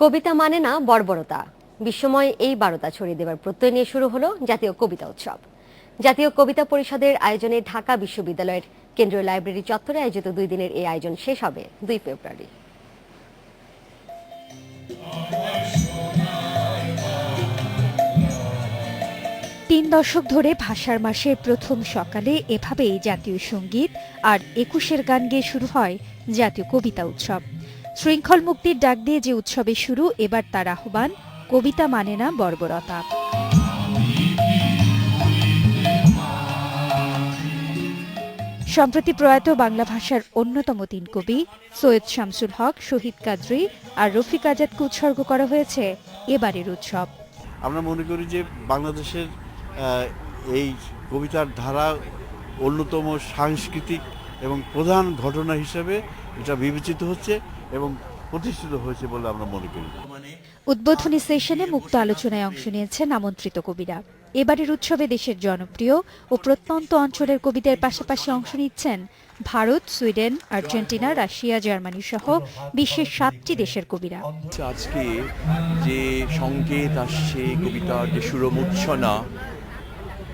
কবিতা মানে না বর্বরতা। বিশ্বময় এই বারতা ছড়িয়ে দেওয়ার প্রত্যয় নিয়ে শুরু হলো জাতীয় কবিতা উৎসব। জাতীয় কবিতা পরিষদের আয়োজনে ঢাকা বিশ্ববিদ্যালয়ের কেন্দ্রীয় লাইব্রেরি চত্বরে আয়োজিত দুই দিনের এই আয়োজন শেষ হবে দুই ফেব্রুয়ারি। তিন দশক ধরে ভাষার মাসের প্রথম সকালে এভাবেই জাতীয় সংগীত আর একুশের গান গেয়ে শুরু হয় জাতীয় কবিতা উৎসব। শৃঙ্খল মুক্তির ডাক দিয়ে যে উৎসবে শুরু, এবার তার আহ্বান, কবিতা মানে না বর্বরতা। সম্প্রতি প্রয়াত বাংলা ভাষার অন্যতম তিন কবি, সৈয়দ শামসুল হক, শহীদ কাদরি আর রফিক আজাদকে উৎসর্গ করা হয়েছে এবারের উৎসব। আমরা মনে করি যে বাংলাদেশের এই কবিতার ধারা অন্যতম সাংস্কৃতিক এবং প্রধান ঘটনা হিসেবে এটা বিবেচিত হচ্ছে এবং প্রতিষ্ঠিত হয়েছে বলে আমরা মনে করি। উদ্বোধনী সেশনে মুক্ত আলোচনায় অংশ নিয়েছেন আমন্ত্রিত কবিরা। এবারের উৎসবে দেশের জনপ্রিয় ও প্রত্যন্ত অঞ্চলের কবিদের পাশাপাশি অংশ নিচ্ছেন Bharat Sweden Argentina Russia Germany সহ বিশ্বের সাতটি দেশের কবিরা। আজকে যে সংকেত আসছে কবিতার যে সুরমূর্ছনা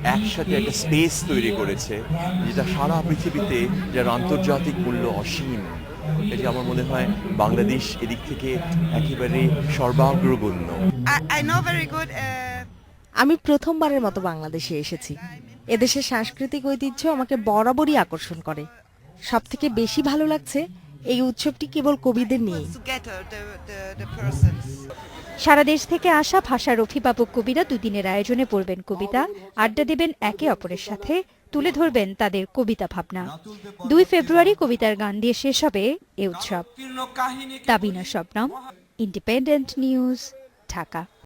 একসাথে একটা স্পেস তৈরি করেছে যেটা সারা পৃথিবীতে যার আন্তর্জাতিক মূল্য অসীম। এটি আমার মনে হয় বাংলাদেশ এদিক থেকে একেবারে সর্বাগ্রগণ্য। I, I know very good. Uh, আমি প্রথমবারের মতো বাংলাদেশে এসেছি। এদেশের সাংস্কৃতিক ঐতিহ্য আমাকে বরাবরই আকর্ষণ করে। সব থেকে বেশি ভালো লাগছে এই উৎসবটি কেবল কবিদের নিয়ে. সারা দেশ থেকে আসা ভাষার অভিভাবক কবিরা দুদিনের আয়োজনে পড়বেন কবিতা আড্ডা দেবেন একে অপরের সাথে তুলে ধরবেন তাদের কবিতা ভাবনা। দুই ফেব্রুয়ারি কবিতার গান দিয়ে শেষ হবে এ উৎসব। Tabina Shabnam independent news Dhaka.